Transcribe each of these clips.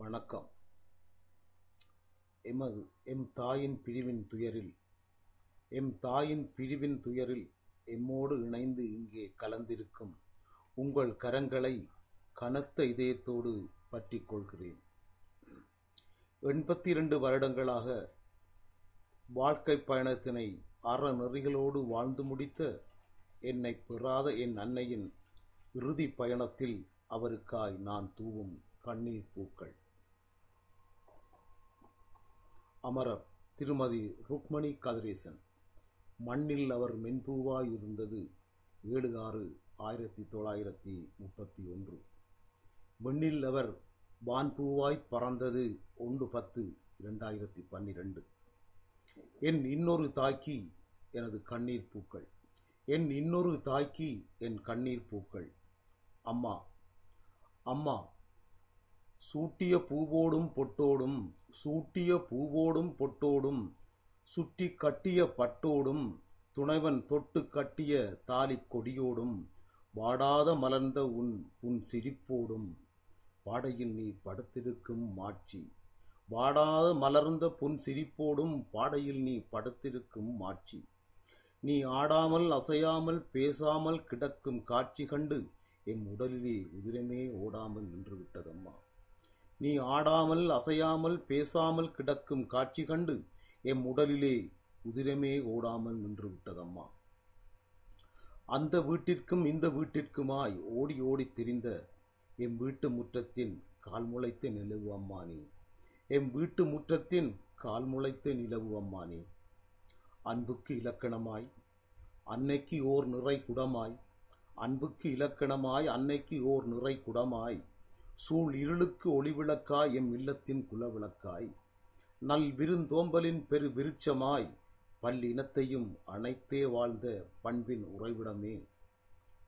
வணக்கம். எமது எம் தாயின் பிரிவின் துயரில் எம் தாயின் பிரிவின் துயரில் எம்மோடு இணைந்து இங்கே கலந்திருக்கும் உங்கள் கரங்களை கனத்த இதயத்தோடு பற்றிக் கொள்கிறேன். எண்பத்தி இரண்டு வருடங்களாக வாழ்க்கை பயணத்தினை அறநெறிகளோடு வாழ்ந்து முடித்த என்னை பெறாத என் அன்னையின் இறுதி பயணத்தில் அவருக்காய் நான் தூவும் கண்ணீர் பூக்கள். அமரர் திருமதி ருக்மணி கதிரேசன். மண்ணில் அவர் மென்பூவாய் இருந்தது ஏழு ஆறு ஆயிரத்தி தொள்ளாயிரத்தி முப்பத்தி ஒன்று. மண்ணில் அவர் வான்பூவாய் பறந்தது ஒன்று பத்து இரண்டாயிரத்தி பன்னிரண்டு. என் இன்னொரு தாய்க்கு எனது கண்ணீர் பூக்கள். என் இன்னொரு தாய்க்கு என் கண்ணீர் பூக்கள். அம்மா. அம்மா சூட்டிய பூவோடும் பொட்டோடும் சூட்டிய பூவோடும் பொட்டோடும் சுட்டி கட்டிய பட்டோடும் துணைவன் தொட்டு கட்டிய தாலி கொடியோடும் வாடாத மலர்ந்த உன் உன் சிரிப்போடும். பாடையில் நீ படுத்திருக்கும் மாட்சி வாடாத மலர்ந்த புன் சிரிப்போடும் பாடையில் நீ படுத்திருக்கும் மாட்சி. நீ ஆடாமல் அசையாமல் பேசாமல் கிடக்கும் காட்சி கண்டு எம் உடலிலே உதிரமே ஓடாமல் நின்று விட்டதம்மா நீ ஆடாமல் அசையாமல் பேசாமல் கிடக்கும் காட்சி கண்டு எம் உடலிலே உதிரமே ஓடாமல் நின்று விட்டதம்மா. அந்த வீட்டிற்கும் இந்த வீட்டிற்குமாய் ஓடி ஓடித் திரிந்த எம் வீட்டு முற்றத்தின் கால் முளைத்த நிலவு அம்மா நீ. எம் வீட்டு முற்றத்தின் கால் முளைத்த நிலவு அம்மா நீ. அன்புக்கு இலக்கணமாய் அன்னைக்கு ஓர் நிறை குடமாய் அன்புக்கு இலக்கணமாய் அன்னைக்கு ஓர் நிறை குடமாய் சூழ் இருளுக்கு ஒளிவிளக்காய் எம் இல்லத்தின் குலவிளக்காய். நல் விருந்தோம்பலின் பெரு விருட்சமாய் பல்லினத்தையும் அனைத்தே வாழ்ந்த பண்பின் உறைவிடமே.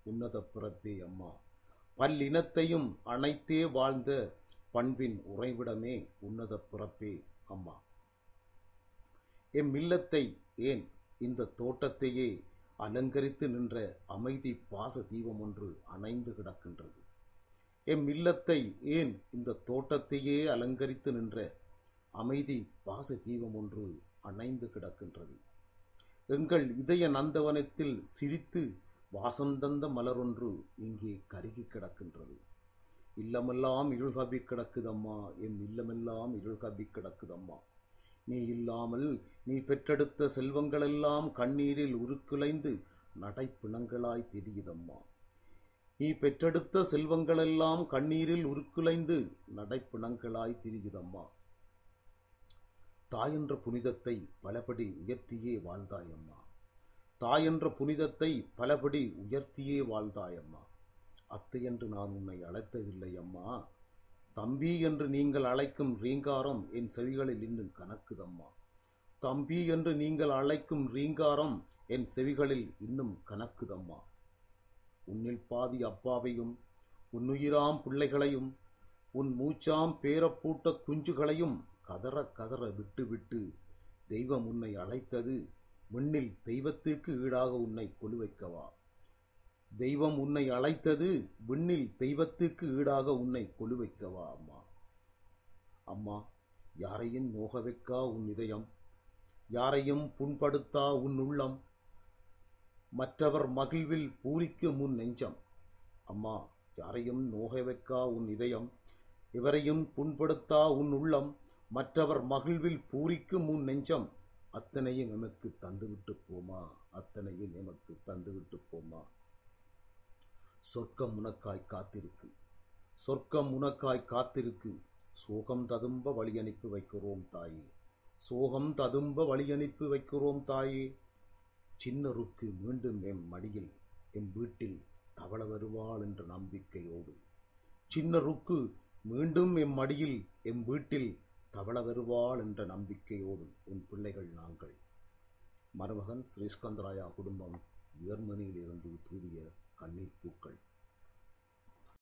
உன்னத பிறப்பே அம்மா பல்லினத்தையும் அனைத்தே வாழ்ந்த பண்பின் உறைவிடமே உன்னத பிறப்பே அம்மா. எம் இல்லத்தை ஏன் இந்த தோட்டத்தையே அலங்கரித்து நின்ற அமைதி பாச தீபம் ஒன்று அணைந்து கிடக்கின்றது? எம் இல்லத்தை ஏன் இந்த தோட்டத்தையே அலங்கரித்து நின்ற அமைதி பாச தீபம் ஒன்று அணைந்து கிடக்கின்றது? எங்கள் இதய நந்தவனத்தில் சிரித்து வாசந்தந்த மலரொன்று இங்கே கருகி கிடக்கின்றது. இல்லமெல்லாம் இருள்கபி கிடக்குதம்மா எம் இல்லமெல்லாம் இருள்கபி கிடக்குதம்மா. நீ இல்லாமல் நீ பெற்றெடுத்த செல்வங்களெல்லாம் கண்ணீரில் உருக்குலைந்து நடைப்பிணங்களாய் தெரியுதம்மா. நீ பெற்றெடுத்த செல்வங்களெல்லாம் கண்ணீரில் உருக்குலைந்து நடைப்பிணங்களாய் திரியுதம்மா தாயென்ற புனிதத்தை பலபடி உயர்த்தியே வாழ்ந்தாயம்மா. தாயென்ற புனிதத்தை பலபடி உயர்த்தியே வாழ்ந்தாயம்மா. அத்தை என்று நான் உன்னை அழைத்ததில்லை அம்மா தம்பி என்று நீங்கள் அழைக்கும் ரீங்காரம் என் செவிகளில் இன்னும் கணக்குதம்மா தம்பி என்று நீங்கள் அழைக்கும் ரீங்காரம் என் செவிகளில் இன்னும் கணக்குதம்மா உன்னில் பாதி அப்பாவையும் உன்னுயிராம் பிள்ளைகளையும் உன் மூச்சாம் பேரப்பூட்ட குஞ்சுகளையும் கதற கதற விட்டுவிட்டு தெய்வம் உன்னை அழைத்தது விண்ணில் தெய்வத்துக்கு ஈடாக உன்னை கொலுவைக்கவா. தெய்வம் உன்னை அழைத்தது விண்ணில் தெய்வத்துக்கு ஈடாக உன்னை கொலுவைக்கவா அம்மா. அம்மா யாரையும் நோக வைக்கா உன் இதயம்? யாரையும் புண்படுத்தா உன் உள்ளம்? மற்றவர் மகிழ்வில் பூரிக்கும் உன் நெஞ்சம். அம்மா யாரையும் நோக வைக்கா உன் இதயம். இவரையும் புண்படுத்தா உன் உள்ளம். மற்றவர் மகிழ்வில் பூரிக்கும் உன் நெஞ்சம். அத்தனையும் எமக்கு தந்துவிட்டு போமா? அத்தனையும் எமக்கு தந்துவிட்டு போமா? சொர்க்கம் உனக்காய் காத்திருக்கு. சொர்க்கம் உனக்காய் காத்திருக்கு. சோகம் ததும்ப வழி அனுப்பி வைக்கிறோம் தாயே. சோகம் ததும்ப வழி அனுப்பி வைக்கிறோம் தாயே. சின்ன ருக்கு மீண்டும் எம் மடியில் எம் வீட்டில் தவள வருவாள் என்ற நம்பிக்கையோடு. சின்ன ருக்கு மீண்டும் எம் மடியில் எம் வீட்டில் தவள வருவாள் என்ற நம்பிக்கையோடு உன் பிள்ளைகள் நாங்கள். மருமகன் ஸ்ரீஸ்கந்தராயா குடும்பம் ஜெர்மனியிலிருந்து தூவிய கண்ணீர் பூக்கள்